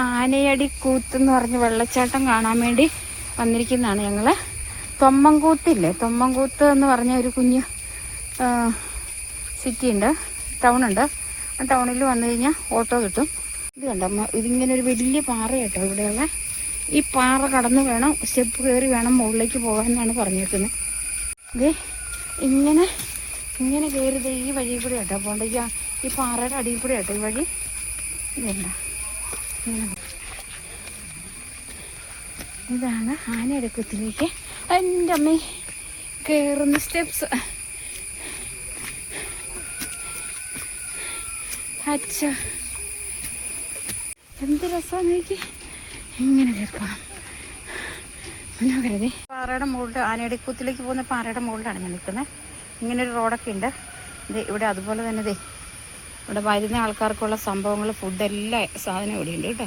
ആനയടി കൂത്ത് എന്ന് പറഞ്ഞ് വെള്ളച്ചാട്ടം കാണാൻ വേണ്ടി വന്നിരിക്കുന്നതാണ് ഞങ്ങൾ തൊമ്മൻകൂത്തില്ലേ? തൊമ്മൻകൂത്ത് എന്ന് പറഞ്ഞ ഒരു കുഞ്ഞ് സിറ്റി ഉണ്ട് ടൗൺ ഉണ്ട് ആ ടൗണിൽ വന്നു കഴിഞ്ഞാൽ ഓട്ടോ കിട്ടും. ഇത് കണ്ടോ? ഇതിങ്ങനെ ഒരു വലിയ പാറ കേട്ടോ ഇവിടെയുള്ള. ഈ പാറ കടന്ന് വേണം സ്റ്റെപ്പ് കയറി വേണം മുകളിലേക്ക് പോകാൻ എന്നാണ് പറഞ്ഞേക്കുന്നത്. ഇത് ഇങ്ങനെ ഇങ്ങനെ കയറിയത് ഈ വഴി കൂടെ കേട്ടോ പോകണ്ട ഈ പാറയുടെ അടിയിൽ കൂടെ കേട്ടോ ഈ വഴി. ഇതല്ല ഇങ്ങനെ ആനയുടെ ഇതാണ് ആനയെടുക്കത്തിലേക്ക് എന്റെ അമ്മ കയറുന്ന സ്റ്റെപ്സ്. അച്ഛ. എന്ത് രസമാണ് എനിക്ക് ഇങ്ങനെ കേൾക്കാം മനോഹരതേ പാറയുടെ മുകളിൽ ആനയുടെ കുത്തിലേക്ക് പോകുന്ന പാറയുടെ മുകളിലാണ് ഞാൻ നിൽക്കുന്നത്. ഇങ്ങനെ ഒരു റോഡൊക്കെ ഉണ്ട്. ഇവിടെ അതുപോലെ തന്നെ ദേ ഇവിടെ വരുന്ന ആൾക്കാർക്കുള്ള സംഭവങ്ങൾ ഫുഡ് എല്ലാ സാധനവും ഇവിടെ ഉണ്ട് കേട്ടോ.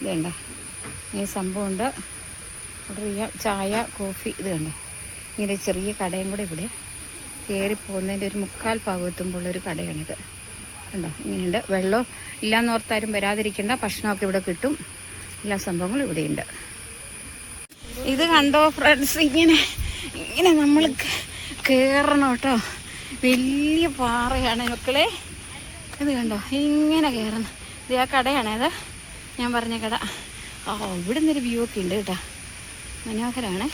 ഇതുണ്ട് ഈ സംഭവമുണ്ട് ഈ ചായ കോഫി ഇത് കണ്ടോ. ഇങ്ങനെ ചെറിയ കടയും കൂടെ ഇവിടെ കയറി പോകുന്നതിന്റെ ഒരു മുക്കാൽ ഭാഗത്തുമ്പോൾ ഒരു കടയാണിത്. കണ്ടോ? ഇങ്ങനെയുണ്ട്. വെള്ളം ഇല്ലാന്ന് ഓർത്താരും വരാതിരിക്കേണ്ട. ഭക്ഷണമൊക്കെ ഇവിടെ കിട്ടും. എല്ലാ സംഭവങ്ങളും ഇവിടെയുണ്ട് ഇത് കണ്ടോ ഫ്രണ്ട്സ് ഇങ്ങനെ ഇങ്ങനെ നമ്മൾ കയറണം കേട്ടോ. വലിയ പാറയാണ് മക്കളെ. ഇത് കണ്ടോ? ഇങ്ങനെ കയറുന്നു ഇത് ആ കടയാണേ അത് ഞാൻ പറഞ്ഞ കട. ആ ഇവിടെ നിന്നൊരു വ്യൂ ഒക്കെ ഉണ്ട് കേട്ടോ. മനോഹരമാണ്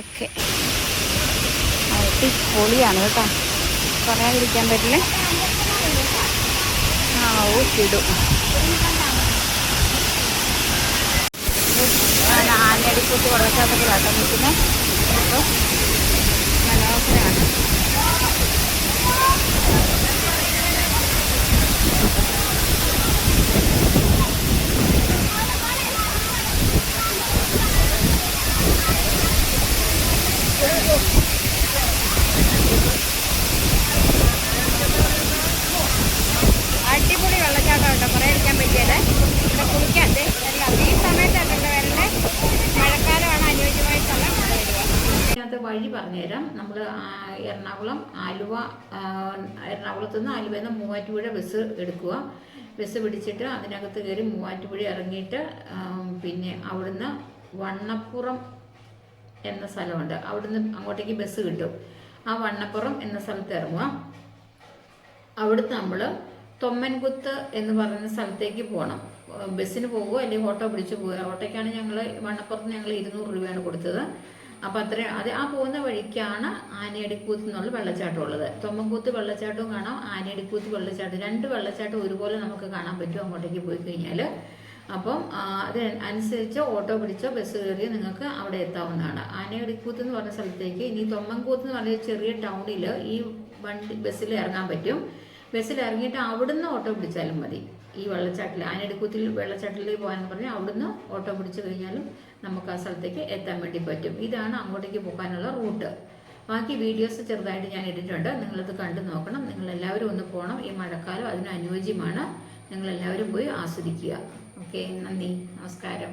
ഓക്കെ പൊളിയാണ് കേട്ടോ. പറയാതിരിക്കാൻ പറ്റില്ല. ആ ഓക്കെ ഇടും. ആനയടിക്കൂട്ടി വെള്ളച്ചാട്ടത്തിലാട്ടോ നിൽക്കുന്നത് അപ്പോൾ മനോഹരമാണ് അടിപൊളി വെള്ളച്ചാട്ടം കേട്ടോ പറ്റിയത് ഇവിടെ എല്ലാം ഈ സമയത്താണ് ഇവിടെ മഴക്കാലമാണ് അനുയോജ്യമായ സമയം ഇവിടെ വരിക വഴി പറഞ്ഞുതരാം. നമ്മൾ എറണാകുളം ആലുവ എറണാകുളത്ത് നിന്ന് ആലുവയിൽ നിന്ന് മൂവാറ്റുപുഴ ബസ് എടുക്കുക. ബസ് പിടിച്ചിട്ട് അതിനകത്ത് കയറി മൂവാറ്റുപുഴ ഇറങ്ങിയിട്ട് പിന്നെ അവിടുന്ന് വണ്ണപ്പുറം എന്ന സ്ഥലമുണ്ട്. അവിടുന്ന് അങ്ങോട്ടേക്ക് ബസ് കിട്ടും. ആ വണ്ണപ്പുറം എന്ന സ്ഥലത്ത് ഇറങ്ങുക. അവിടുന്ന് നമ്മൾ തൊമ്മൻകുത്ത് എന്ന് പറയുന്ന സ്ഥലത്തേക്ക് പോകണം ബസ്സിന് പോകുമോ അല്ലെങ്കിൽ ഓട്ടോ പിടിച്ച് പോകുക ഓട്ടോയ്ക്കാണ് ഞങ്ങൾ മണ്ണപ്പുറത്ത് ഞങ്ങൾ ഇരുന്നൂറ് രൂപയാണ് കൊടുത്തത്. അപ്പം അത്രയും അത് ആ പോകുന്ന വഴിക്കാണ് ആനയടിക്കൂത്ത് എന്നുള്ള വെള്ളച്ചാട്ടം ഉള്ളത്. തൊമ്മൻകൂത്ത് വെള്ളച്ചാട്ടവും കാണാം ആനയടിക്കൂത്ത് വെള്ളച്ചാട്ടം. രണ്ട് വെള്ളച്ചാട്ടം ഒരുപോലെ നമുക്ക് കാണാൻ പറ്റും അങ്ങോട്ടേക്ക് പോയി കഴിഞ്ഞാൽ അപ്പം അത് അനുസരിച്ച് ഓട്ടോ പിടിച്ചോ ബസ് കയറിയോ നിങ്ങൾക്ക് അവിടെ എത്താവുന്നതാണ്. ആനയടിക്കൂത്ത് എന്ന് പറഞ്ഞ സ്ഥലത്തേക്ക് ഇനി തൊമ്മൻകൂത്ത് എന്ന് പറഞ്ഞ ചെറിയ ടൗണിൽ ഈ വണ്ടി ബസ്സിൽ ഇറങ്ങാൻ പറ്റും. ബസ്സിൽ ഇറങ്ങിയിട്ട് അവിടുന്ന് ഓട്ടോ പിടിച്ചാലും മതി. ഈ വെള്ളച്ചാട്ടിൽ ആനടിക്കൂത്തിൽ വെള്ളച്ചാട്ടിലേക്ക് പോകാനെന്ന് പറഞ്ഞാൽ അവിടുന്ന് ഓട്ടോ പിടിച്ചു കഴിഞ്ഞാലും നമുക്ക് ആ സ്ഥലത്തേക്ക് എത്താൻ വേണ്ടി പറ്റും. ഇതാണ് അങ്ങോട്ടേക്ക് പോകാനുള്ള റൂട്ട്. ബാക്കി വീഡിയോസ് ചെറുതായിട്ട് ഞാൻ ഇട്ടിട്ടുണ്ട്. നിങ്ങളത് കണ്ടു നോക്കണം. നിങ്ങൾ എല്ലാവരും ഒന്ന് പോകണം. ഈ മഴക്കാലം അതിന് അനുയോജ്യമാണ് നിങ്ങൾ എല്ലാവരും പോയി ആസ്വദിക്കുക. ഓക്കെ നന്ദി. നമസ്കാരം.